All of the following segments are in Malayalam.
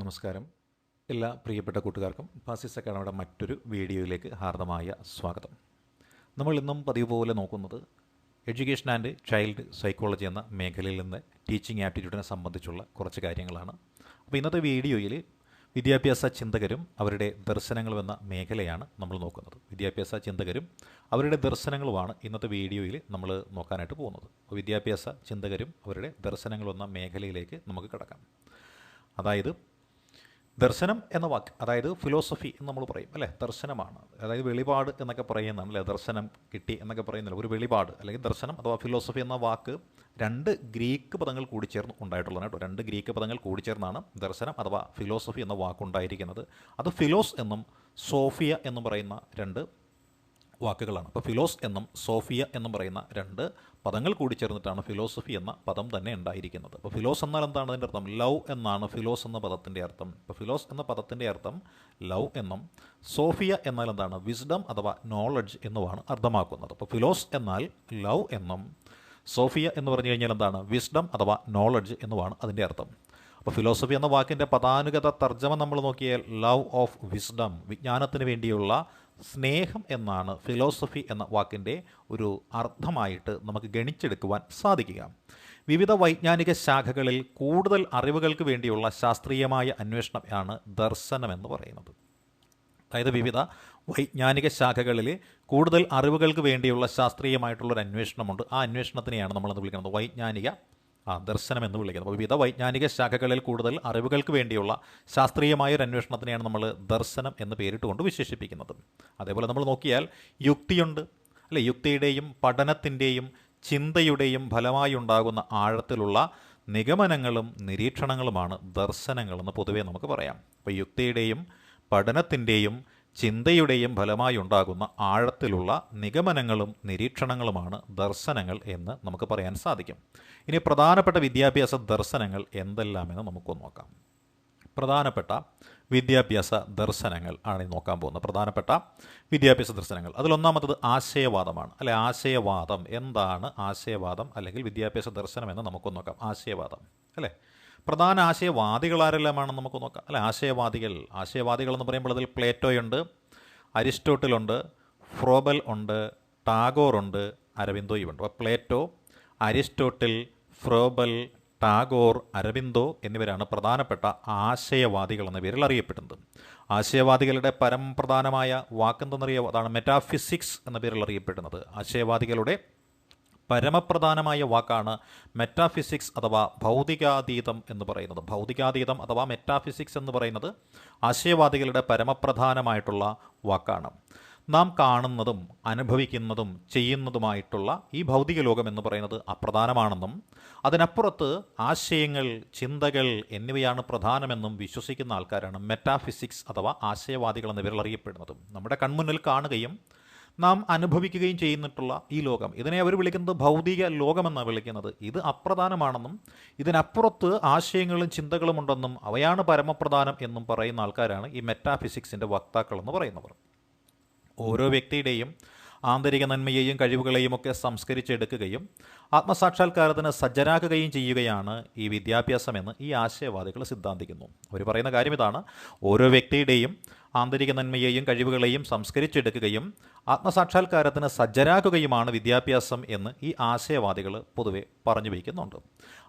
നമസ്കാരം. എല്ലാ പ്രിയപ്പെട്ട കൂട്ടുകാർക്കും ഫാസിസ് അക്കാഡമിയുടെ മറ്റൊരു വീഡിയോയിലേക്ക് ഹാർദമായ സ്വാഗതം. നമ്മൾ ഇന്നും പതിവ് പോലെ നോക്കുന്നത് എഡ്യൂക്കേഷൻ ആൻഡ് ചൈൽഡ് സൈക്കോളജി എന്ന മേഖലയിൽ നിന്ന് ടീച്ചിങ് ആപ്റ്റിറ്റ്യൂഡിനെ സംബന്ധിച്ചുള്ള കുറച്ച് കാര്യങ്ങളാണ്. അപ്പോൾ ഇന്നത്തെ വീഡിയോയിൽ വിദ്യാഭ്യാസ ചിന്തകരും അവരുടെ ദർശനങ്ങളും എന്ന മേഖലയാണ് നമ്മൾ നോക്കുന്നത്. വിദ്യാഭ്യാസ ചിന്തകരും അവരുടെ ദർശനങ്ങളുമാണ് ഇന്നത്തെ വീഡിയോയിൽ നമ്മൾ നോക്കാനായിട്ട് പോകുന്നത്. അപ്പോൾ വിദ്യാഭ്യാസ ചിന്തകരും അവരുടെ ദർശനങ്ങളും എന്ന മേഖലയിലേക്ക് നമുക്ക് കിടക്കാം. അതായത് ദർശനം എന്ന വാക്ക് അതായത് ഫിലോസഫി എന്ന് നമ്മൾ പറയും അല്ലേ? ദർശനമാണ്. അതായത് വെളിപാട് എന്നൊക്കെ പറയുന്നതാണ് അല്ലേ? ദർശനം കിട്ടി എന്നൊക്കെ പറയുന്നില്ല ഒരു വെളിപാട് അല്ലെങ്കിൽ ദർശനം അഥവാ ഫിലോസഫി എന്ന വാക്ക് രണ്ട് ഗ്രീക്ക് പദങ്ങൾ കൂടിച്ചേർന്ന് ഉണ്ടായിട്ടുള്ളതാണ് കേട്ടോ. രണ്ട് ഗ്രീക്ക് പദങ്ങൾ കൂടിച്ചേർന്നാണ് ദർശനം അഥവാ ഫിലോസഫി എന്ന വാക്കുണ്ടായിരിക്കുന്നത് അത് ഫിലോസ് എന്നും സോഫിയ എന്നും പറയുന്ന രണ്ട് വാക്കുകളാണ്. അപ്പോൾ ഫിലോസ് എന്നും സോഫിയ എന്നും പറയുന്ന രണ്ട് പദങ്ങൾ കൂടി ചേർന്നിട്ടാണ് ഫിലോസഫി എന്ന പദം തന്നെ ഉണ്ടായിരിക്കുന്നത്. അപ്പോൾ ഫിലോസ് എന്നാൽ എന്താണ് അതിന്റെ അർത്ഥം? ലവ് എന്നാണ് ഫിലോസ് എന്ന പദത്തിന്റെ അർത്ഥം. ഇപ്പോൾ ഫിലോസ് എന്ന പദത്തിന്റെ അർത്ഥം ലവ് എന്നും സോഫിയ എന്നാൽ എന്താണ്? വിസ്ഡം അഥവാ നോളജ് എന്നുമാണ് അർത്ഥമാക്കുന്നത്. അപ്പോൾ ഫിലോസ് എന്നാൽ ലവ് എന്നും സോഫിയ എന്ന് പറഞ്ഞു കഴിഞ്ഞാൽ എന്താണ്? വിസ്ഡം അഥവാ നോളജ് എന്നുമാണ് അതിന്റെ അർത്ഥം. അപ്പോൾ ഫിലോസഫി എന്ന വാക്കിന്റെ പദാനുഗത തർജമ നമ്മൾ നോക്കിയാൽ ലവ് ഓഫ് വിസ്ഡം വിജ്ഞാനത്തിന് വേണ്ടിയുള്ള സ്നേഹം എന്നാണ് ഫിലോസഫി എന്ന വാക്കിന്റെ ഒരു അർത്ഥമായിട്ട് നമുക്ക് ഗണിച്ചെടുക്കുവാൻ സാധിക്കുക. വിവിധ വൈജ്ഞാനിക ശാഖകളിൽ കൂടുതൽ അറിവുകൾക്ക് വേണ്ടിയുള്ള ശാസ്ത്രീയമായ അന്വേഷണമാണ് ദർശനം എന്ന് പറയുന്നത്. അതായത് വിവിധ വൈജ്ഞാനിക ശാഖകളിൽ കൂടുതൽ അറിവുകൾക്ക് വേണ്ടിയുള്ള ശാസ്ത്രീയമായിട്ടുള്ളൊരു അന്വേഷണമുണ്ട്. ആ അന്വേഷണത്തിനെയാണ് നമ്മളെന്ന് വിളിക്കുന്നത് വൈജ്ഞാനിക ആ ദർശനം എന്ന് വിളിക്കുന്നത് അപ്പോൾ വിവിധ വൈജ്ഞാനിക ശാഖകളിൽ കൂടുതൽ അറിവുകൾക്ക് വേണ്ടിയുള്ള ശാസ്ത്രീയമായ ഒരു അന്വേഷണത്തിനെയാണ് നമ്മൾ ദർശനം എന്ന് പേരിട്ടുകൊണ്ട് വിശേഷിപ്പിക്കുന്നത്. അതേപോലെ നമ്മൾ നോക്കിയാൽ യുക്തിയുണ്ട്. അല്ലെ യുക്തിയുടെയും പഠനത്തിന്റെയും ചിന്തയുടെയും ഫലമായി ഉണ്ടാകുന്ന ആഴത്തിലുള്ള നിഗമനങ്ങളും നിരീക്ഷണങ്ങളുമാണ് ദർശനങ്ങളെന്ന് പൊതുവേ നമുക്ക് പറയാം. അപ്പോൾ യുക്തിയുടെയും പഠനത്തിന്റെയും ചിന്തയുടെയും ഫലമായി ഉണ്ടാകുന്ന ആഴത്തിലുള്ള നിഗമനങ്ങളും നിരീക്ഷണങ്ങളുമാണ് ദർശനങ്ങൾ എന്ന് നമുക്ക് പറയാൻ സാധിക്കും. ഇനി പ്രധാനപ്പെട്ട വിദ്യാഭ്യാസ ദർശനങ്ങൾ എന്തെല്ലാമെന്ന് നമുക്കൊന്ന് നോക്കാം. പ്രധാനപ്പെട്ട വിദ്യാഭ്യാസ ദർശനങ്ങൾ ആണ് നോക്കാൻ പോകുന്നത്. പ്രധാനപ്പെട്ട വിദ്യാഭ്യാസ ദർശനങ്ങൾ. അതിലൊന്നാമത്തത് ആശയവാദമാണ്. അല്ലെ ആശയവാദം. എന്താണ് ആശയവാദം? അല്ലെങ്കിൽ വിദ്യാഭ്യാസ ദർശനം എന്ന് നമുക്കൊന്ന് നോക്കാം. ആശയവാദം. അല്ലേ? പ്രധാന ആശയവാദികൾ ആരെല്ലാമാണ് നമുക്ക് നോക്കാം. അല്ല ആശയവാദികൾ. ആശയവാദികൾ എന്ന് പറയുമ്പോൾ അതിൽ പ്ലേറ്റോയുണ്ട് അരിസ്റ്റോട്ടിലുണ്ട് ഫ്രോബൽ ഉണ്ട് ടാഗോർ ഉണ്ട് അരവിന്ദോയും ഉണ്ട് അപ്പോൾ Plato Aristotle Froebel Tagore Aurobindo എന്നിവരാണ് പ്രധാനപ്പെട്ട ആശയവാദികൾ എന്ന പേരിൽ അറിയപ്പെടുന്നത്. ആശയവാദികളുടെ പരമപ്രധാനമായ വാക്കെന്തെന്നറിയോ അതാണ് മെറ്റാഫിസിക്സ് എന്ന പേരിൽ അറിയപ്പെടുന്നത്. ആശയവാദികളുടെ പരമപ്രധാനമായ വാക്കാണ് മെറ്റാഫിസിക്സ് അഥവാ ഭൗതികാതീതം എന്ന് പറയുന്നത്. ഭൗതികാതീതം അഥവാ മെറ്റാഫിസിക്സ് എന്ന് പറയുന്നത് ആശയവാദികളുടെ പരമപ്രധാനമായിട്ടുള്ള വാക്കാണ്. നാം കാണുന്നതും അനുഭവിക്കുന്നതും ചെയ്യുന്നതുമായിട്ടുള്ള ഈ ഭൗതിക ലോകം എന്ന് പറയുന്നത് അപ്രധാനമാണെന്നും അതിനപ്പുറത്ത് ആശയങ്ങൾ ചിന്തകൾ എന്നിവയാണ് പ്രധാനമെന്നും വിശ്വസിക്കുന്ന ആൾക്കാരാണ് മെറ്റാഫിസിക്സ് അഥവാ ആശയവാദികൾ എന്ന പേരിൽ അറിയപ്പെടുന്നതും. നമ്മുടെ കൺമുന്നിൽ കാണുകയും നാം അനുഭവിക്കുകയും ചെയ്യുന്നിട്ടുള്ള ഈ ലോകം. ഇതിനെ അവർ വിളിക്കുന്നത് ഭൗതിക ലോകമെന്നാണ് വിളിക്കുന്നത്. ഇത് അപ്രധാനമാണെന്നും ഇതിനപ്പുറത്ത് ആശയങ്ങളും ചിന്തകളും ഉണ്ടെന്നും അവയാണ് പരമപ്രധാനം എന്നും പറയുന്ന ആൾക്കാരാണ് ഈ മെറ്റാഫിസിക്സിന്റെ വക്താക്കളെന്ന് പറയുന്നവർ. ഓരോ വ്യക്തിയുടെയും ആന്തരിക നന്മയെയും കഴിവുകളെയും ഒക്കെ സംസ്കരിച്ചെടുക്കുകയും ആത്മസാക്ഷാത്കാരത്തിന് സജ്ജരാക്കുകയും ചെയ്യുകയാണ് ഈ വിദ്യാഭ്യാസമെന്ന് ഈ ആശയവാദികൾ സിദ്ധാന്തിക്കുന്നു. അവർ പറയുന്ന കാര്യം ഇതാണ്. ഓരോ വ്യക്തിയുടെയും ആന്തരിക നന്മയെയും കഴിവുകളെയും സംസ്കരിച്ചെടുക്കുകയും ആത്മസാക്ഷാത്കാരത്തിന് സജ്ജരാക്കുകയുമാണ് വിദ്യാഭ്യാസം എന്ന് ഈ ആശയവാദികൾ പൊതുവെ പറഞ്ഞു വയ്ക്കുന്നുണ്ട്.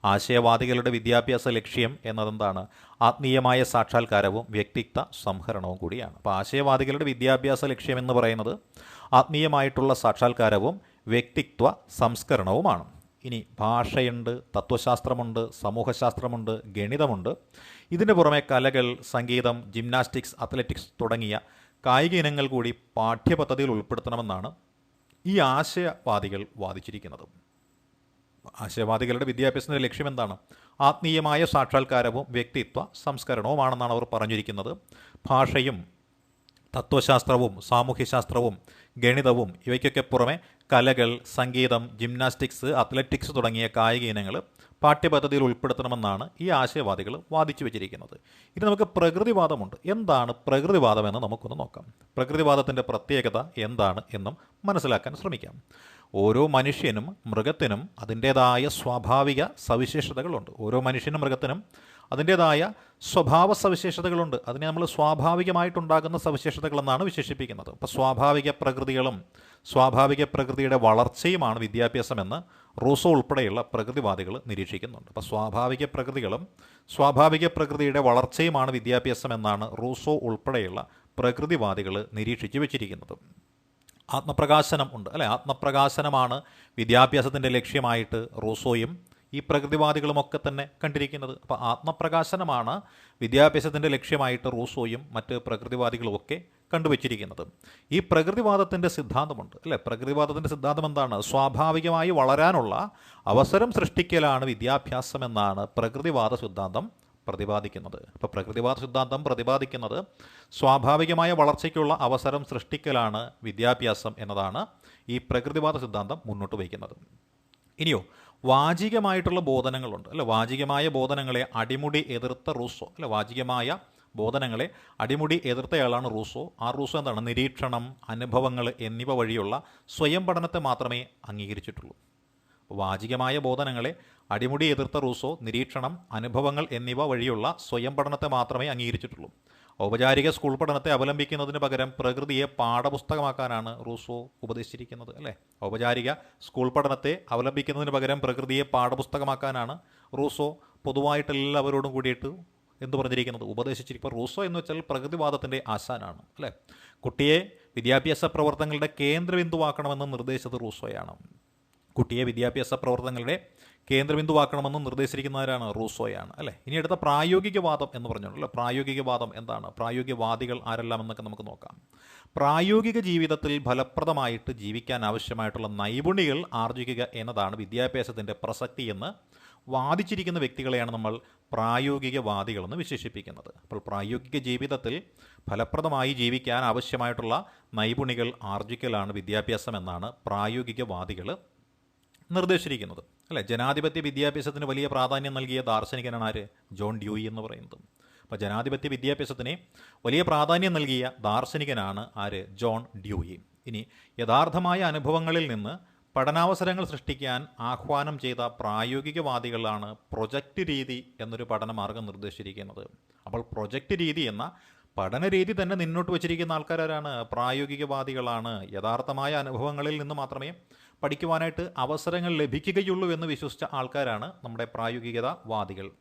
ആശയവാദികളുടെ വിദ്യാഭ്യാസ ലക്ഷ്യം എന്നതെന്താണ്? ആത്മീയമായ സാക്ഷാത്കാരവും വ്യക്തിത്വ സംഹരണവും കൂടിയാണ്. അപ്പോൾ ആശയവാദികളുടെ വിദ്യാഭ്യാസ ലക്ഷ്യം എന്ന് പറയുന്നത് ആത്മീയമായിട്ടുള്ള സാക്ഷാത്കാരവും വ്യക്തിത്വ സംസ്കരണവുമാണ്. ഇനി ഭാഷയുണ്ട് തത്വശാസ്ത്രമുണ്ട് സമൂഹശാസ്ത്രമുണ്ട് ഗണിതമുണ്ട്. ഇതിന് പുറമെ കലകൾ സംഗീതം ജിംനാസ്റ്റിക്സ് അത്ലറ്റിക്സ് തുടങ്ങിയ കായിക ഇനങ്ങൾ കൂടി പാഠ്യപദ്ധതിയിൽ ഉൾപ്പെടുത്തണമെന്നാണ് ഈ ആശയവാദികൾ വാദിച്ചിരിക്കുന്നത്. ആശയവാദികളുടെ വിദ്യാഭ്യാസത്തിന്റെ ലക്ഷ്യം എന്താണ്? ആത്മീയമായ സാക്ഷാത്കാരവും വ്യക്തിത്വ സംസ്കരണവുമാണെന്നാണ് അവർ പറഞ്ഞിരിക്കുന്നത്. ഭാഷയും തത്വശാസ്ത്രവും സാമൂഹ്യശാസ്ത്രവും ഗണിതവും ഇവയ്ക്കൊക്കെ പുറമെ കലകൾ സംഗീതം ജിംനാസ്റ്റിക്സ് അത്ലറ്റിക്സ് തുടങ്ങിയ കായിക ഇനങ്ങൾ പാഠ്യപദ്ധതിയിൽ ഉൾപ്പെടുത്തണമെന്നാണ് ഈ ആശയവാദികൾ വാദിച്ചു വെച്ചിരിക്കുന്നത്. ഇനി നമുക്ക് പ്രകൃതിവാദമുണ്ട്. എന്താണ് പ്രകൃതിവാദമെന്ന് നമുക്കൊന്ന് നോക്കാം. പ്രകൃതിവാദത്തിന്റെ പ്രത്യേകത എന്താണ് എന്നും മനസ്സിലാക്കാൻ ശ്രമിക്കാം. ഓരോ മനുഷ്യനും മൃഗത്തിനും അതിന്റേതായ സ്വാഭാവിക സവിശേഷതകളുണ്ട്. ഓരോ മനുഷ്യനും മൃഗത്തിനും അതിന്റേതായ സ്വഭാവ സവിശേഷതകളുണ്ട്. അതിനെ നമ്മൾ സ്വാഭാവികമായിട്ടുണ്ടാകുന്ന സവിശേഷതകളെന്നാണ് വിശേഷിപ്പിക്കുന്നത്. അപ്പോൾ സ്വാഭാവിക പ്രകൃതികളും സ്വാഭാവിക പ്രകൃതിയുടെ വളർച്ചയുമാണ് വിദ്യാഭ്യാസമെന്ന് റൂസോ ഉൾപ്പെടെയുള്ള പ്രകൃതിവാദികൾ നിരീക്ഷിക്കുന്നുണ്ട്. അപ്പോൾ സ്വാഭാവിക പ്രകൃതികളും സ്വാഭാവിക പ്രകൃതിയുടെ വളർച്ചയുമാണ് വിദ്യാഭ്യാസം എന്നാണ് റൂസോ ഉൾപ്പെടെയുള്ള പ്രകൃതിവാദികൾ നിരീക്ഷിച്ചു വെച്ചിരിക്കുന്നത്. ആത്മപ്രകാശനം ഉണ്ട്. അല്ലെ? ആത്മപ്രകാശനമാണ് വിദ്യാഭ്യാസത്തിന്റെ ലക്ഷ്യമായിട്ട് റൂസോയും ഈ പ്രകൃതിവാദികളുമൊക്കെ തന്നെ കണ്ടിരിക്കുന്നത്. അപ്പോൾ ആത്മപ്രകാശനമാണ് വിദ്യാഭ്യാസത്തിന്റെ ലക്ഷ്യമായിട്ട് റൂസോയും മറ്റ് പ്രകൃതിവാദികളുമൊക്കെ കണ്ടുവച്ചിരിക്കുന്നത്. ഈ പ്രകൃതിവാദത്തിന്റെ സിദ്ധാന്തമുണ്ട് അല്ലേ? പ്രകൃതിവാദത്തിന്റെ സിദ്ധാന്തം എന്താണ്? സ്വാഭാവികമായി വളരാനുള്ള അവസരം സൃഷ്ടിക്കലാണ് വിദ്യാഭ്യാസം എന്നാണ് പ്രകൃതിവാദ സിദ്ധാന്തം പ്രതിപാദിക്കുന്നത്. ഇപ്പോൾ പ്രകൃതിവാദ സിദ്ധാന്തം പ്രതിപാദിക്കുന്നത് സ്വാഭാവികമായ വളർച്ചയ്ക്കുള്ള അവസരം സൃഷ്ടിക്കലാണ് വിദ്യാഭ്യാസം എന്നതാണ് ഈ പ്രകൃതിവാദ സിദ്ധാന്തം മുന്നോട്ട് വയ്ക്കുന്നത്. ഇനിയോ വാചികമായിട്ടുള്ള ബോധനങ്ങളുണ്ട്. അല്ലെ? വാചികമായ ബോധനങ്ങളെ അടിമുടി എതിർത്ത റൂസോ. അല്ലെ? വാചികമായ ബോധനങ്ങളെ അടിമുടി എതിർത്തയാളാണ് റൂസോ. ആ റൂസോ എന്താണ്? നിരീക്ഷണം അനുഭവങ്ങൾ എന്നിവ വഴിയുള്ള സ്വയം പഠനത്തെ മാത്രമേ അംഗീകരിച്ചിട്ടുള്ളൂ. വാചികമായ ബോധനങ്ങളെ അടിമുടി എതിർത്ത റൂസോ നിരീക്ഷണം അനുഭവങ്ങൾ എന്നിവ വഴിയുള്ള സ്വയം പഠനത്തെ മാത്രമേ അംഗീകരിച്ചിട്ടുള്ളൂ. ഔപചാരിക സ്കൂൾ പഠനത്തെ അവലംബിക്കുന്നതിന് പകരം പ്രകൃതിയെ പാഠപുസ്തകമാക്കാനാണ് റൂസോ ഉപദേശിച്ചിരിക്കുന്നത് അല്ലേ? ഔപചാരിക സ്കൂൾ പഠനത്തെ അവലംബിക്കുന്നതിന് പകരം പ്രകൃതിയെ പാഠപുസ്തകമാക്കാനാണ് റൂസോ പൊതുവായിട്ട് എല്ലാവരോടും കൂടിയിട്ട് എന്ന് പറഞ്ഞിരിക്കുന്നത്? ഉപദേശിച്ചിരിക്കും റൂസോ എന്ന് വെച്ചാൽ പ്രകൃതിവാദത്തിന്റെ ആശാനാണ് അല്ലേ? കുട്ടിയെ വിദ്യാഭ്യാസ പ്രവർത്തനങ്ങളുടെ കേന്ദ്രബിന്ദുവാക്കണമെന്ന് നിർദ്ദേശിച്ചത് റൂസോയാണ്. കുട്ടിയെ വിദ്യാഭ്യാസ പ്രവർത്തനങ്ങളുടെ കേന്ദ്രബിന്ദുവാക്കണമെന്ന് നിർദ്ദേശിച്ചിരിക്കുന്നവരാണ് റൂസോയാണ് അല്ലേ? ഇനി അടുത്ത പ്രായോഗികവാദം എന്ന് പറഞ്ഞല്ലോ പ്രായോഗികവാദം എന്താണ്? പ്രായോഗികവാദികൾ ആരെല്ലാം എന്നൊക്കെ നമുക്ക് നോക്കാം. പ്രായോഗിക ജീവിതത്തിൽ ഫലപ്രദമായിട്ട് ജീവിക്കാൻ ആവശ്യമായിട്ടുള്ള നൈപുണികൾ ആർജിക്കുക എന്നതാണ് വിദ്യാഭ്യാസത്തിന്റെ പ്രസക്തി എന്ന് വാദിച്ചിരിക്കുന്ന വ്യക്തികളെയാണ് നമ്മൾ പ്രായോഗികവാദികളെന്ന് വിശേഷിപ്പിക്കുന്നത്. അപ്പോൾ പ്രായോഗിക ജീവിതത്തിൽ ഫലപ്രദമായി ജീവിക്കാൻ ആവശ്യമായിട്ടുള്ള നൈപുണികൾ ആർജിക്കലാണ് വിദ്യാഭ്യാസം എന്നാണ് പ്രായോഗികവാദികൾ നിർദ്ദേശിച്ചിരിക്കുന്നത്. അല്ലേ? ജനാധിപത്യ വിദ്യാഭ്യാസത്തിന് വലിയ പ്രാധാന്യം നൽകിയ ദാർശനികനാണ് ആര്? ജോൺ ഡ്യൂയി എന്ന് പറയുന്നത്. അപ്പോൾ ജനാധിപത്യ വിദ്യാഭ്യാസത്തിന് വലിയ പ്രാധാന്യം നൽകിയ ദാർശനികനാണ് ആര്? John Dewey. ഇനി യഥാർത്ഥമായ അനുഭവങ്ങളിൽ നിന്ന് പഠനാവസരങ്ങൾ സൃഷ്ടിക്കാൻ ആഹ്വാനം ചെയ്ത പ്രായോഗികവാദികളാണ് പ്രൊജക്റ്റ് രീതി എന്നൊരു പഠന മാർഗം നിർദ്ദേശിച്ചിരിക്കുന്നത്. അപ്പോൾ പ്രൊജക്റ്റ് രീതി എന്ന പഠന രീതി തന്നെ നിന്നോട്ട് വെച്ചിരിക്കുന്ന ആൾക്കാരാണ് പ്രായോഗികവാദികളാണ്. യഥാർത്ഥമായ അനുഭവങ്ങളിൽ നിന്ന് മാത്രമേ പഠിക്കുവാനായിട്ട് അവസരങ്ങൾ ലഭിക്കുകയുള്ളൂ എന്ന് വിശ്വസിച്ച ആൾക്കാരാണ് നമ്മുടെ പ്രായോഗികതാവാദികൾ.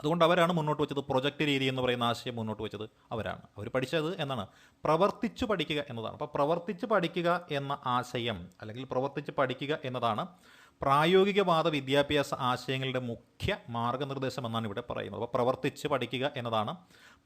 അതുകൊണ്ട് അവരാണ് മുന്നോട്ട് വെച്ചത്. പ്രൊജക്റ്റ് രീതി എന്ന് പറയുന്ന ആശയം മുന്നോട്ട് വെച്ചത് അവരാണ്. അവർ പഠിച്ചത് എന്നാണ്. പ്രവർത്തിച്ച് പഠിക്കുക എന്നതാണ്. അപ്പോൾ പ്രവർത്തിച്ച് പഠിക്കുക എന്ന ആശയം അല്ലെങ്കിൽ പ്രവർത്തിച്ച് പഠിക്കുക എന്നതാണ് പ്രായോഗികവാദ വിദ്യാഭ്യാസ ആശയങ്ങളുടെ മുഖ്യ മാർഗനിർദ്ദേശം എന്നാണ് ഇവിടെ പറയുന്നത്. അപ്പോൾ പ്രവർത്തിച്ച് പഠിക്കുക എന്നതാണ്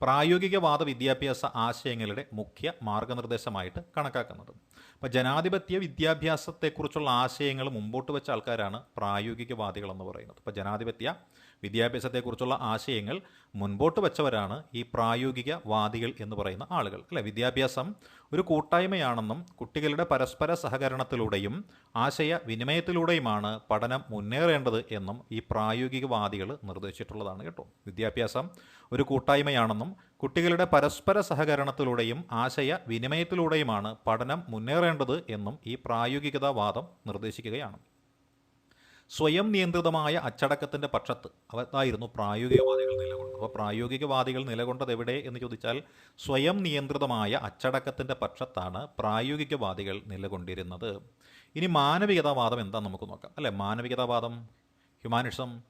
പ്രായോഗികവാദ വിദ്യാഭ്യാസ ആശയങ്ങളുടെ മുഖ്യ മാർഗനിർദ്ദേശമായിട്ട് കണക്കാക്കുന്നത്. അപ്പോൾ ജനാധിപത്യ വിദ്യാഭ്യാസത്തെക്കുറിച്ചുള്ള ആശയങ്ങൾ മുമ്പോട്ട് വെച്ച ആൾക്കാരാണ് പ്രായോഗികവാദികൾ എന്ന് പറയുന്നത്. അപ്പോൾ ജനാധിപത്യ വിദ്യാഭ്യാസത്തെക്കുറിച്ചുള്ള ആശയങ്ങൾ മുൻപോട്ട് വെച്ചവരാണ് ഈ പ്രായോഗികവാദികൾ എന്ന് പറയുന്ന ആളുകൾ. അല്ലെ? വിദ്യാഭ്യാസം ഒരു കൂട്ടായ്മയാണെന്നും കുട്ടികളുടെ പരസ്പര സഹകരണത്തിലൂടെയും ആശയ വിനിമയത്തിലൂടെയുമാണ് പഠനം മുന്നേറേണ്ടത് എന്നും ഈ പ്രായോഗികവാദികൾ നിർദ്ദേശിച്ചിട്ടുള്ളതാണ് കേട്ടോ. വിദ്യാഭ്യാസം ഒരു കൂട്ടായ്മയാണെന്നും കുട്ടികളുടെ പരസ്പര സഹകരണത്തിലൂടെയും ആശയ വിനിമയത്തിലൂടെയുമാണ് പഠനം മുന്നേറേണ്ടത് എന്നും ഈ പ്രായോഗികതാവാദം നിർദ്ദേശിക്കുകയാണ്. സ്വയം നിയന്ത്രിതമായ അച്ചടക്കത്തിന്റെ പക്ഷത്ത് അതായിരുന്നു പ്രായോഗികവാദികൾ നിലകൊണ്ടത്. അപ്പോൾ പ്രായോഗികവാദികൾ നിലകൊണ്ടത് എവിടെ എന്ന് ചോദിച്ചാൽ സ്വയം നിയന്ത്രിതമായ അച്ചടക്കത്തിന്റെ പക്ഷത്താണ് പ്രായോഗികവാദികൾ നിലകൊണ്ടിരുന്നത്. ഇനി മാനവികതാവാദം എന്താ നമുക്ക് നോക്കാം. അല്ലേ? മാനവികതാവാദം ഹ്യൂമാനിസം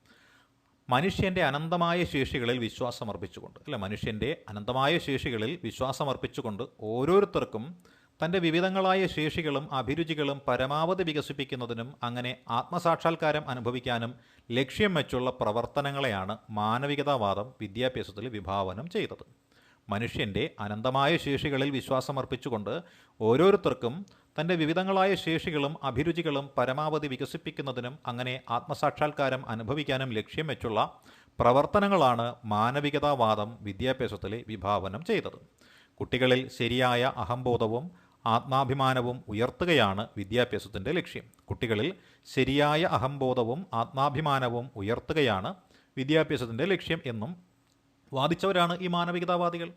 മനുഷ്യന്റെ അനന്തമായ ശേഷികളിൽ വിശ്വാസമർപ്പിച്ചുകൊണ്ട് അല്ലെ? മനുഷ്യന്റെ അനന്തമായ ശേഷികളിൽ വിശ്വാസമർപ്പിച്ചുകൊണ്ട് ഓരോരുത്തർക്കും തന്റെ വിവിധങ്ങളായ ശേഷികളും അഭിരുചികളും പരമാവധി വികസിപ്പിക്കുന്നതിനും അങ്ങനെ ആത്മസാക്ഷാത്കാരം അനുഭവിക്കാനും ലക്ഷ്യം വെച്ചുള്ള പ്രവർത്തനങ്ങളെയാണ് മാനവികതാവാദം വിദ്യാഭ്യാസത്തിൽ വിഭാവനം ചെയ്തത്. മനുഷ്യന്റെ അനന്തമായ ശേഷികളിൽ വിശ്വാസമർപ്പിച്ചുകൊണ്ട് ഓരോരുത്തർക്കും തന്റെ വിവിധങ്ങളായ ശേഷികളും അഭിരുചികളും പരമാവധി വികസിപ്പിക്കുന്നതിനും അങ്ങനെ ആത്മസാക്ഷാത്കാരം അനുഭവിക്കാനും ലക്ഷ്യം വെച്ചുള്ള പ്രവർത്തനങ്ങളാണ് മാനവികതാവാദം വിദ്യാഭ്യാസത്തിലെ വിഭാവനം ചെയ്തത്. കുട്ടികളിൽ ശരിയായ അഹംബോധവും ആത്മാഭിമാനവും ഉയർത്തുകയാണ് വിദ്യാഭ്യാസത്തിന്റെ ലക്ഷ്യം. കുട്ടികളിൽ ശരിയായ അഹംബോധവും ആത്മാഭിമാനവും ഉയർത്തുകയാണ് വിദ്യാഭ്യാസത്തിന്റെ ലക്ഷ്യം എന്നും വാദിച്ചവരാണ് ഈ മാനവികതാവാദികൾ.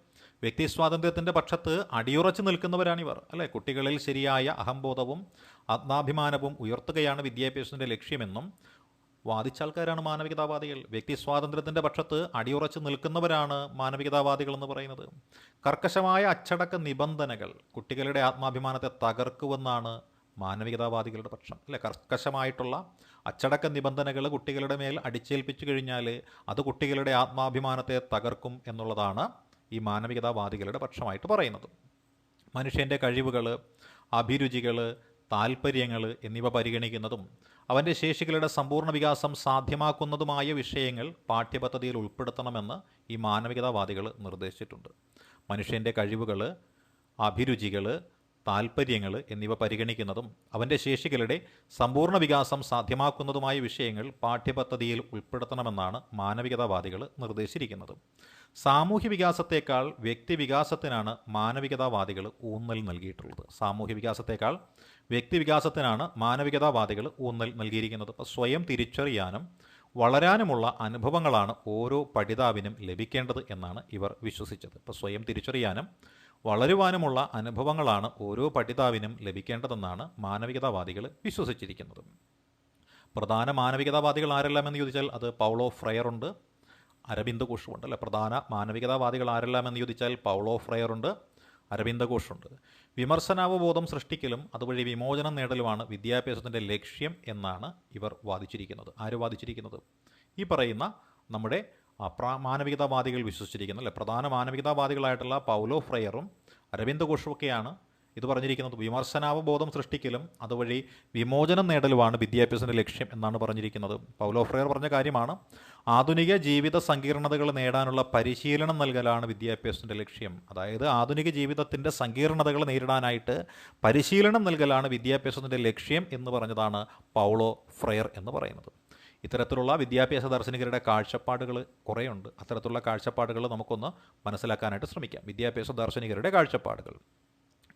വ്യക്തി സ്വാതന്ത്ര്യത്തിന്റെ പക്ഷത്ത് അടിയുറച്ചു നിൽക്കുന്നവരാണിവർ അല്ലേ? കുട്ടികളിൽ ശരിയായ അഹംബോധവും ആത്മാഭിമാനവും ഉയർത്തുകയാണ് വിദ്യാഭ്യാസത്തിന്റെ ലക്ഷ്യമെന്നും വാദിച്ച ആൾക്കാരാണ് മാനവികതാവാദികൾ. വ്യക്തി സ്വാതന്ത്ര്യത്തിന്റെ പക്ഷത്ത് അടിയുറച്ച് നിൽക്കുന്നവരാണ് മാനവികതാവാദികൾ എന്ന് പറയുന്നത്. കർക്കശമായ അച്ചടക്ക നിബന്ധനകൾ കുട്ടികളുടെ ആത്മാഭിമാനത്തെ തകർക്കുമെന്നാണ് മാനവികതാവാദികളുടെ പക്ഷം അല്ലെ? കർക്കശമായിട്ടുള്ള അച്ചടക്ക നിബന്ധനകൾ കുട്ടികളുടെ മേൽ അടിച്ചേൽപ്പിച്ചു കഴിഞ്ഞാൽ അത് കുട്ടികളുടെ ആത്മാഭിമാനത്തെ തകർക്കും എന്നുള്ളതാണ് ഈ മാനവികതാവാദികളുടെ പക്ഷമായിട്ട് പറയുന്നത്. മനുഷ്യന്റെ കഴിവുകൾ അഭിരുചികൾ താൽപ്പര്യങ്ങൾ എന്നിവ പരിഗണിക്കുന്നതും അവന്റെ ശേഷികളുടെ സമ്പൂർണ വികാസം സാധ്യമാക്കുന്നതുമായ വിഷയങ്ങൾ പാഠ്യപദ്ധതിയിൽ ഉൾപ്പെടുത്തണമെന്ന് ഈ മാനവികതാവാദികൾ നിർദ്ദേശിച്ചിട്ടുണ്ട്. മനുഷ്യന്റെ കഴിവുകൾ അഭിരുചികൾ താൽപ്പര്യങ്ങൾ എന്നിവ പരിഗണിക്കുന്നതും അവന്റെ ശേഷികളുടെ സമ്പൂർണ വികാസം സാധ്യമാക്കുന്നതുമായ വിഷയങ്ങൾ പാഠ്യപദ്ധതിയിൽ ഉൾപ്പെടുത്തണമെന്നാണ് മാനവികതാവാദികൾ നിർദ്ദേശിച്ചിരിക്കുന്നത്. സാമൂഹ്യ വികാസത്തേക്കാൾ വ്യക്തി വികാസത്തിനാണ് മാനവികതാവാദികൾ ഊന്നൽ നൽകിയിട്ടുള്ളത്. സാമൂഹ്യ വികാസത്തേക്കാൾ വ്യക്തി വികാസത്തിനാണ് മാനവികതാവാദികൾ ഊന്നൽ നൽകിയിരിക്കുന്നത്. അപ്പോൾ സ്വയം തിരിച്ചറിയാനും വളരാനുമുള്ള അനുഭവങ്ങളാണ് ഓരോ പഠിതാവിനും ലഭിക്കേണ്ടത് എന്നാണ് ഇവർ വിശ്വസിച്ചത്. ഇപ്പോൾ സ്വയം തിരിച്ചറിയാനും വളരുവാനുമുള്ള അനുഭവങ്ങളാണ് ഓരോ പഠിതാവിനും ലഭിക്കേണ്ടതെന്നാണ് മാനവികതാവാദികൾ വിശ്വസിച്ചിരിക്കുന്നത്. പ്രധാന മാനവികതാവാദികൾ ആരെല്ലാം എന്ന് ചോദിച്ചാൽ അത് പൗളോ ഫ്രയറുണ്ട് അരവിന്ദ് ഘോഷുമുണ്ട് അല്ലെ? പ്രധാന മാനവികതാവാദികൾ ആരെല്ലാം എന്ന് ചോദിച്ചാൽ പൗളോ ഫ്രയറുണ്ട് അരവിന്ദ് ഘോഷുണ്ട് വിമർശനാവബോധം സൃഷ്ടിക്കലും അതുവഴി വിമോചനം നേടലുമാണ് വിദ്യാഭ്യാസത്തിന്റെ ലക്ഷ്യം എന്നാണ് ഇവർ വാദിച്ചിരിക്കുന്നത്. ആര് വാദിച്ചിരിക്കുന്നത്? ഈ പറയുന്ന നമ്മുടെ പ്രാ- മാനവികതാവാദികൾ വിശ്വസിച്ചിരിക്കുന്ന അല്ലെ? പ്രധാന മാനവികതാവാദികളായിട്ടുള്ള പൗലോ ഫ്രെയറും അരവിന്ദ് ഘോഷുമൊക്കെയാണ് ഇത് പറഞ്ഞിരിക്കുന്നത്. വിമർശനാവബോധം സൃഷ്ടിക്കലും അതുവഴി വിമോചനം നേടലുമാണ് വിദ്യാഭ്യാസത്തിന്റെ ലക്ഷ്യം എന്നാണ് പറഞ്ഞിരിക്കുന്നത്. പൗലോ ഫ്രെയർ പറഞ്ഞ കാര്യമാണ് ആധുനിക ജീവിത സങ്കീർണതകൾ നേടാനുള്ള പരിശീലനം നൽകലാണ് വിദ്യാഭ്യാസത്തിന്റെ ലക്ഷ്യം. അതായത് ആധുനിക ജീവിതത്തിന്റെ സങ്കീർണതകൾ നേരിടാനായിട്ട് പരിശീലനം നൽകലാണ് വിദ്യാഭ്യാസത്തിന്റെ ലക്ഷ്യം എന്ന് പറഞ്ഞതാണ് പൗളോ ഫ്രെയർ എന്ന് പറയുന്നത്. ഇത്തരത്തിലുള്ള വിദ്യാഭ്യാസ ദാർശനികരുടെ കാഴ്ചപ്പാടുകൾ കുറേയുണ്ട്. അത്തരത്തിലുള്ള കാഴ്ചപ്പാടുകൾ നമുക്കൊന്ന് മനസ്സിലാക്കാനായിട്ട് ശ്രമിക്കാം. വിദ്യാഭ്യാസ ദാർശനികരുടെ കാഴ്ചപ്പാടുകൾ.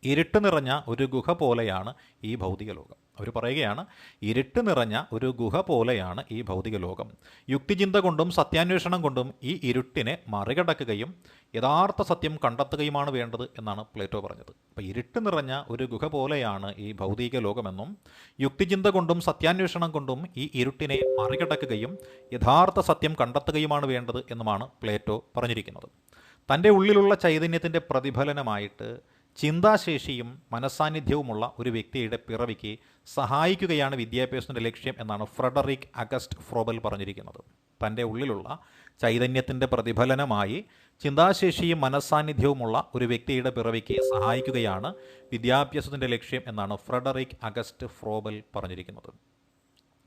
ഇരുട്ട് നിറഞ്ഞ ഒരു ഗുഹ പോലെയാണ് ഈ ഭൗതിക ലോകം. അവർ പറയുകയാണ് ഇരുട്ട് നിറഞ്ഞ ഒരു ഗുഹ പോലെയാണ് ഈ ഭൗതിക ലോകം. യുക്തിചിന്ത കൊണ്ടും സത്യാന്വേഷണം കൊണ്ടും ഈ ഇരുട്ടിനെ മറികടക്കുകയും യഥാർത്ഥ സത്യം കണ്ടെത്തുകയുമാണ് വേണ്ടത് എന്നാണ് പ്ലേറ്റോ പറഞ്ഞത്. അപ്പോൾ ഇരുട്ട് നിറഞ്ഞ ഒരു ഗുഹ പോലെയാണ് ഈ ഭൗതിക ലോകമെന്നും യുക്തിചിന്ത കൊണ്ടും സത്യാന്വേഷണം കൊണ്ടും ഈ ഇരുട്ടിനെ മറികടക്കുകയും യഥാർത്ഥ സത്യം കണ്ടെത്തുകയുമാണ് വേണ്ടത് എന്നുമാണ് പ്ലേറ്റോ പറഞ്ഞിരിക്കുന്നത്. തന്റെ ഉള്ളിലുള്ള ചൈതന്യത്തിന്റെ പ്രതിഫലനമായിട്ട് ചിന്താശേഷിയും മനസാന്നിധ്യവുമുള്ള ഒരു വ്യക്തിയുടെ പിറവിക്ക് സഹായിക്കുകയാണ് വിദ്യാഭ്യാസത്തിന്റെ ലക്ഷ്യം എന്നാണ് ഫ്രെഡറിക് അഗസ്റ്റ് ഫ്രോബൽ പറഞ്ഞിരിക്കുന്നത്. തന്റെ ഉള്ളിലുള്ള ചൈതന്യത്തിന്റെ പ്രതിഫലനമായി ചിന്താശേഷിയും മനസാന്നിധ്യവുമുള്ള ഒരു വ്യക്തിയുടെ പിറവിക്ക് സഹായിക്കുകയാണ് വിദ്യാഭ്യാസത്തിന്റെ ലക്ഷ്യം എന്നാണ് ഫ്രെഡറിക് അഗസ്റ്റ് ഫ്രോബൽ പറഞ്ഞിരിക്കുന്നത്.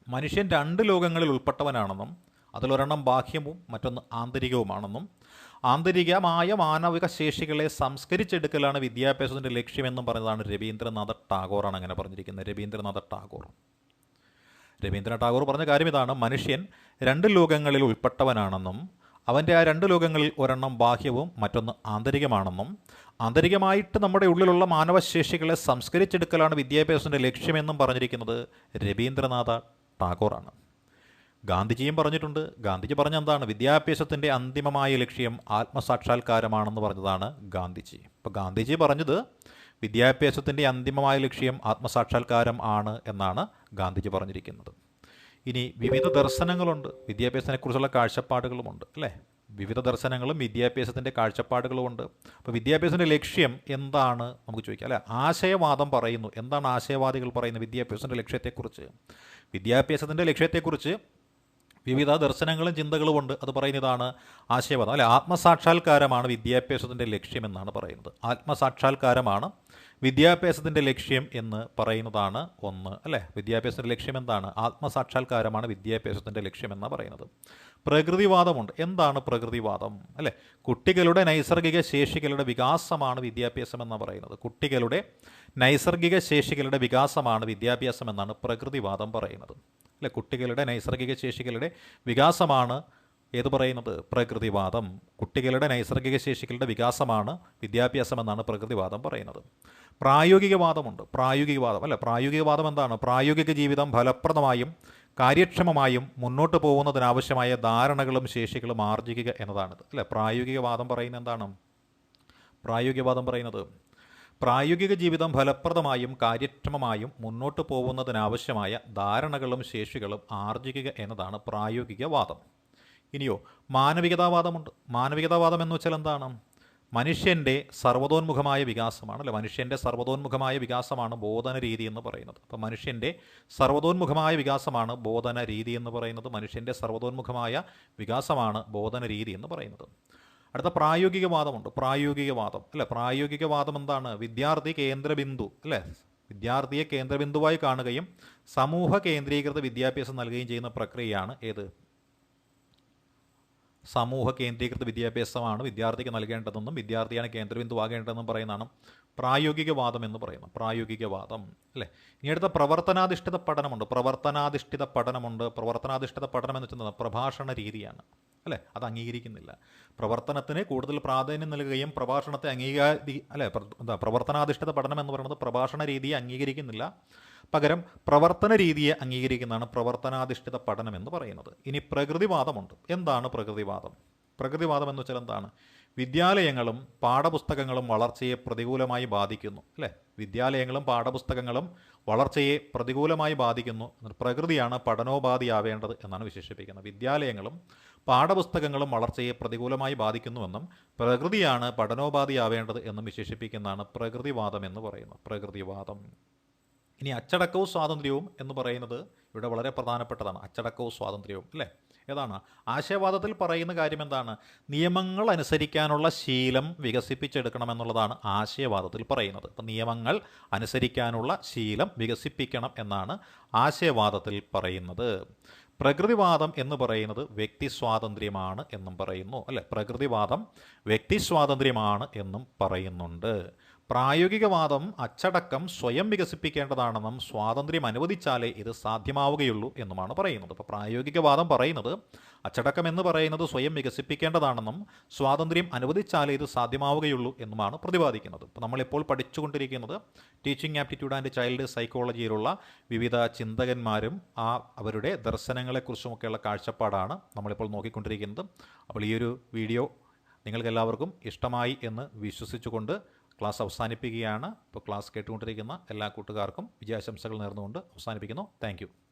മനുഷ്യൻ രണ്ട് ലോകങ്ങളിൽ ഉൾപ്പെട്ടവനാണെന്നും അതിലൊരെണ്ണം ബാഹ്യവും മറ്റൊന്ന് ആന്തരികവുമാണെന്നും ആന്തരികമായ മാനവിക ശേഷികളെ സംസ്കരിച്ചെടുക്കലാണ് വിദ്യാഭ്യാസത്തിന്റെ ലക്ഷ്യമെന്നും പറഞ്ഞതാണ് രവീന്ദ്രനാഥ ടാഗോറാണ് അങ്ങനെ പറഞ്ഞിരിക്കുന്നത്. രവീന്ദ്രനാഥ ടാഗോർ. രവീന്ദ്രനാഥ ടാഗോർ പറഞ്ഞ കാര്യം ഇതാണ്. മനുഷ്യൻ രണ്ട് ലോകങ്ങളിൽ ഉൾപ്പെട്ടവനാണെന്നും അവന്റെ ആ രണ്ട് ലോകങ്ങളിൽ ഒരെണ്ണം ബാഹ്യവും മറ്റൊന്ന് ആന്തരികമാണെന്നും ആന്തരികമായിട്ട് നമ്മുടെ ഉള്ളിലുള്ള മാനവശേഷികളെ സംസ്കരിച്ചെടുക്കലാണ് വിദ്യാഭ്യാസത്തിന്റെ ലക്ഷ്യമെന്നും പറഞ്ഞിരിക്കുന്നത് രവീന്ദ്രനാഥ ടാഗോറാണ്. ഗാന്ധിജിയും പറഞ്ഞിട്ടുണ്ട്. ഗാന്ധിജി പറഞ്ഞ എന്താണ്? വിദ്യാഭ്യാസത്തിന്റെ അന്തിമമായ ലക്ഷ്യം ആത്മസാക്ഷാത്കാരമാണെന്ന് പറഞ്ഞതാണ് ഗാന്ധിജി. അപ്പോൾ ഗാന്ധിജി പറഞ്ഞത് വിദ്യാഭ്യാസത്തിന്റെ അന്തിമമായ ലക്ഷ്യം ആത്മസാക്ഷാത്കാരം ആണ് എന്നാണ് ഗാന്ധിജി പറഞ്ഞിരിക്കുന്നത്. ഇനി വിവിധ ദർശനങ്ങളുണ്ട്. വിദ്യാഭ്യാസത്തിനെക്കുറിച്ചുള്ള കാഴ്ചപ്പാടുകളുമുണ്ട് അല്ലേ? വിവിധ ദർശനങ്ങളും വിദ്യാഭ്യാസത്തിന്റെ കാഴ്ചപ്പാടുകളുമുണ്ട്. അപ്പോൾ വിദ്യാഭ്യാസത്തിന്റെ ലക്ഷ്യം എന്താണ്? നമുക്ക് ചോദിക്കാം അല്ലേ? ആശയവാദം പറയുന്നു. എന്താണ് ആശയവാദികൾ പറയുന്നത് വിദ്യാഭ്യാസത്തിന്റെ ലക്ഷ്യത്തെക്കുറിച്ച്? വിദ്യാഭ്യാസത്തിന്റെ ലക്ഷ്യത്തെക്കുറിച്ച് വിവിധ ദർശനങ്ങളും ചിന്തകളും ഉണ്ട് അത് പറയുന്നതാണ് ആശയവാദം. അല്ലെ ആത്മസാക്ഷാത്കാരമാണ് വിദ്യാഭ്യാസത്തിന്റെ ലക്ഷ്യമെന്നാണ് പറയുന്നത്. ആത്മസാക്ഷാത്കാരമാണ് വിദ്യാഭ്യാസത്തിന്റെ ലക്ഷ്യം എന്ന് പറയുന്നതാണ് ഒന്ന് അല്ലേ? വിദ്യാഭ്യാസത്തിന്റെ ലക്ഷ്യം എന്താണ്? ആത്മസാക്ഷാത്കാരമാണ് വിദ്യാഭ്യാസത്തിന്റെ ലക്ഷ്യം എന്ന് പറയുന്നത്. പ്രകൃതിവാദമുണ്ട്. എന്താണ് പ്രകൃതിവാദം അല്ലേ? കുട്ടികളുടെ നൈസർഗിക ശേഷികളുടെ വികാസമാണ് വിദ്യാഭ്യാസം എന്ന് പറയുന്നത്. കുട്ടികളുടെ നൈസർഗിക ശേഷികളുടെ വികാസമാണ് വിദ്യാഭ്യാസം എന്നാണ് പ്രകൃതിവാദം പറയുന്നത്. അല്ലെ? കുട്ടികളുടെ നൈസർഗിക ശേഷികളുടെ വികാസമാണ് ഏത് പറയുന്നത്? പ്രകൃതിവാദം. കുട്ടികളുടെ നൈസർഗിക ശേഷികളുടെ വികാസമാണ് വിദ്യാഭ്യാസം എന്നാണ് പ്രകൃതിവാദം പറയുന്നത്. പ്രായോഗികവാദമുണ്ട്. പ്രായോഗികവാദം. അല്ല പ്രായോഗികവാദം എന്താണ്? പ്രായോഗിക ജീവിതം ഫലപ്രദമായും കാര്യക്ഷമമായും മുന്നോട്ട് പോകുന്നതിനാവശ്യമായ ധാരണകളും ശേഷികളും ആർജിക്കുക എന്നതാണിത്. അല്ലെ പ്രായോഗികവാദം പറയുന്നത് എന്താണ്? പ്രായോഗികവാദം പറയുന്നത് പ്രായോഗിക ജീവിതം ഫലപ്രദമായും കാര്യക്ഷമമായും മുന്നോട്ട് പോകുന്നതിനാവശ്യമായ ധാരണകളും ശേഷികളും ആർജിക്കുക എന്നതാണ് പ്രായോഗികവാദം. ഇനിയോ മാനവികതാവാദമുണ്ട്. മാനവികതാവാദം എന്ന് വെച്ചാൽ എന്താണ്? മനുഷ്യന്റെ സർവതോന്മുഖമായ വികാസമാണ് അല്ലെ മനുഷ്യന്റെ സർവതോന്മുഖമായ വികാസമാണ് ബോധന രീതി എന്ന് പറയുന്നത്. അപ്പോൾ മനുഷ്യന്റെ സർവതോന്മുഖമായ വികാസമാണ് ബോധന രീതി എന്ന് പറയുന്നത്. മനുഷ്യന്റെ സർവതോന്മുഖമായ വികാസമാണ് ബോധന രീതി എന്ന് പറയുന്നത്. അടുത്ത പ്രായോഗികവാദമുണ്ട്. പ്രായോഗികവാദം അല്ലെ പ്രായോഗികവാദം എന്താണ്? വിദ്യാർത്ഥി കേന്ദ്രബിന്ദു അല്ലേ? വിദ്യാർത്ഥിയെ കേന്ദ്രബിന്ദുവായി കാണുകയും സമൂഹ കേന്ദ്രീകൃത വിദ്യാഭ്യാസം നൽകുകയും ചെയ്യുന്ന പ്രക്രിയയാണ് ഏത്? സമൂഹ കേന്ദ്രീകൃത വിദ്യാഭ്യാസമാണ് വിദ്യാർത്ഥിക്ക് നൽകേണ്ടതെന്നും വിദ്യാർത്ഥിയാണ് കേന്ദ്രബിന്ദുവാകേണ്ടതെന്നും പറയുന്നതാണ് പ്രായോഗികവാദം എന്ന് പറയുന്നത്. പ്രായോഗികവാദം അല്ലേ? ഇനി അടുത്ത പ്രവർത്തനാധിഷ്ഠിത പഠനമുണ്ട്. പ്രവർത്തനാധിഷ്ഠിത പഠനമുണ്ട്. പ്രവർത്തനാധിഷ്ഠിത പഠനം എന്ന് വെച്ചാൽ പ്രഭാഷണ രീതിയാണ് അല്ലേ? അത് അംഗീകരിക്കുന്നില്ല. പ്രവർത്തനത്തിന് കൂടുതൽ പ്രാധാന്യം നൽകുകയും പ്രഭാഷണത്തെ അംഗീകാരി അല്ലേ? എന്താ? പ്രവർത്തനാധിഷ്ഠിത പഠനം എന്ന് പറയുന്നത് പ്രഭാഷണ രീതിയെ അംഗീകരിക്കുന്നില്ല. പകരം പ്രവർത്തന രീതിയെ അംഗീകരിക്കുന്നതാണ് പ്രവർത്തനാധിഷ്ഠിത പഠനം എന്ന് പറയുന്നത്. ഇനി പ്രകൃതിവാദമുണ്ട്. എന്താണ് പ്രകൃതിവാദം? പ്രകൃതിവാദം എന്ന് വെച്ചാൽ എന്താണ്? വിദ്യാലയങ്ങളും പാഠപുസ്തകങ്ങളും വളർച്ചയെ പ്രതികൂലമായി ബാധിക്കുന്നു അല്ലേ? വിദ്യാലയങ്ങളും പാഠപുസ്തകങ്ങളും വളർച്ചയെ പ്രതികൂലമായി ബാധിക്കുന്നു. പ്രകൃതിയാണ് പഠനോപാധിയാവേണ്ടത് എന്നാണ് വിശേഷിപ്പിക്കുന്നത്. വിദ്യാലയങ്ങളും പാഠപുസ്തകങ്ങളും വളർച്ചയെ പ്രതികൂലമായി ബാധിക്കുന്നുവെന്നും പ്രകൃതിയാണ് പഠനോപാധിയാവേണ്ടത് എന്നും വിശേഷിപ്പിക്കുന്നതാണ് പ്രകൃതിവാദം എന്ന് പറയുന്നത്. പ്രകൃതിവാദം. ഇനി അച്ചടക്കവും സ്വാതന്ത്ര്യവും എന്ന് പറയുന്നത് ഇവിടെ വളരെ പ്രധാനപ്പെട്ടതാണ്. അച്ചടക്കവും സ്വാതന്ത്ര്യവും അല്ലേ? ഏതാണ്? ആശയവാദത്തിൽ പറയുന്ന കാര്യം എന്താണ്? നിയമങ്ങൾ അനുസരിക്കാനുള്ള ശീലം വികസിപ്പിച്ചെടുക്കണം എന്നുള്ളതാണ് ആശയവാദത്തിൽ പറയുന്നത്. അപ്പം നിയമങ്ങൾ അനുസരിക്കാനുള്ള ശീലം വികസിപ്പിക്കണം എന്നാണ് ആശയവാദത്തിൽ പറയുന്നത്. പ്രകൃതിവാദം എന്ന് പറയുന്നത് വ്യക്തി സ്വാതന്ത്ര്യമാണ് എന്നും പറയുന്നു അല്ലെ? പ്രകൃതിവാദം വ്യക്തി സ്വാതന്ത്ര്യമാണ് എന്നും പറയുന്നുണ്ട്. പ്രായോഗികവാദം അച്ചടക്കം സ്വയം വികസിപ്പിക്കേണ്ടതാണെന്നും സ്വാതന്ത്ര്യം അനുവദിച്ചാലേ ഇത് സാധ്യമാവുകയുള്ളൂ എന്നുമാണ് പറയുന്നത്. അപ്പോൾ പ്രായോഗികവാദം പറയുന്നത് അച്ചടക്കം എന്ന് പറയുന്നത് സ്വയം വികസിപ്പിക്കേണ്ടതാണെന്നും സ്വാതന്ത്ര്യം അനുവദിച്ചാലേ ഇത് സാധ്യമാവുകയുള്ളൂ എന്നുമാണ് പ്രതിപാദിക്കുന്നത്. അപ്പോൾ നമ്മളിപ്പോൾ പഠിച്ചുകൊണ്ടിരിക്കുന്നത് ടീച്ചിങ് ആപ്റ്റിറ്റ്യൂഡ് ആൻഡ് ചൈൽഡ് സൈക്കോളജിയിലുള്ള വിവിധ ചിന്തകന്മാരും ആ അവരുടെ ദർശനങ്ങളെക്കുറിച്ചുമൊക്കെയുള്ള കാഴ്ചപ്പാടാണ് നമ്മളിപ്പോൾ നോക്കിക്കൊണ്ടിരിക്കുന്നത്. അപ്പോൾ ഈ ഒരു വീഡിയോ നിങ്ങൾക്കെല്ലാവർക്കും ഇഷ്ടമായി എന്ന് വിശ്വസിച്ചുകൊണ്ട് ക്ലാസ് അവസാനിപ്പിക്കുകയാണ്. ഇപ്പോൾ ക്ലാസ് കേട്ടുകൊണ്ടിരിക്കുന്ന എല്ലാ കൂട്ടുകാർക്കും വിജയാശംസകൾ നേർന്നുകൊണ്ട് അവസാനിപ്പിക്കുന്നു. താങ്ക്